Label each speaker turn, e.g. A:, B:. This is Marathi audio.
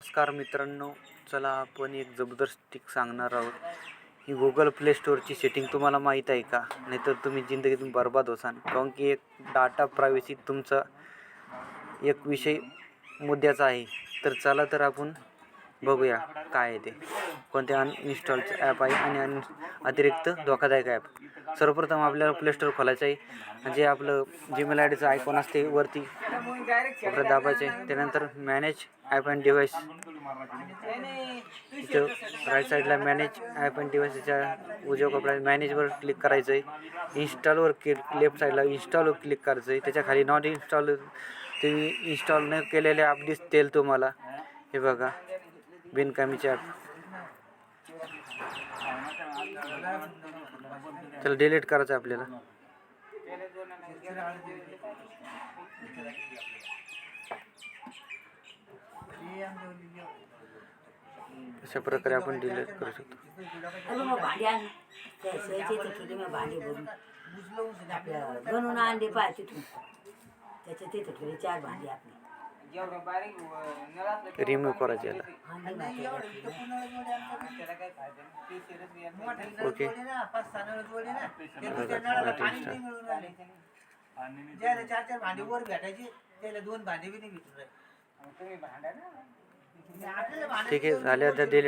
A: नमस्कार मित्रांनो चला आपण एक जबरदस्त टिक सांगणार आहोत. ही गुगल प्ले स्टोअरची सेटिंग तुम्हाला माहीत आहे का? नाहीतर तुम्ही जिंदगीतून बर्बाद होसान कारण की एक डाटा प्रायव्हसी तुमचा एक विषय मुद्द्याचा आहे. तर चला तर आपण बघूया काय आहे ते. कोणते अनइन्स्टॉलचं ॲप आहे आणि अन अतिरिक्त धोकादायक ॲप सर्वप्रथम आपल्याला प्ले स्टोअर खोलायचं आहे. जे आपलं जीमेल आय डीचं आयकॉन असते वरती आपलं दाबायचे त्यानंतर मॅनेज ॲप अँड डिव्हाइस इथं राईट साईडला मॅनेज ॲप अँड डिव्हाइसच्या उजव्या कपड्यात मॅनेजवर क्लिक करायचं आहे इन्स्टॉलवर क्लिक लेफ्ट साईडला इन्स्टॉलवर क्लिक करायचं आहे त्याच्याखाली नॉट इन्स्टॉल तुम्ही इन्स्टॉल न केलेले ॲप दिसतील तुम्हाला. हे बघा. बिनकामीच्या. त्याला डिलीट करायचं आपल्याला. अशा प्रकारे आपण डिलीट करू शकतो.
B: आणले पाहिजे तिथून. त्याच्या तिथे चार भांडी आपली. भांडी आपली
A: रिमूव्ह करायचे याला.
B: आणली मात्र
A: ओके
C: चार चार भांडी वर भेटायची त्याला दोन भांडी बी नाही भेटून राहिले. आपल्याला भांडं
A: ठीक आहे झाले आता डिलीट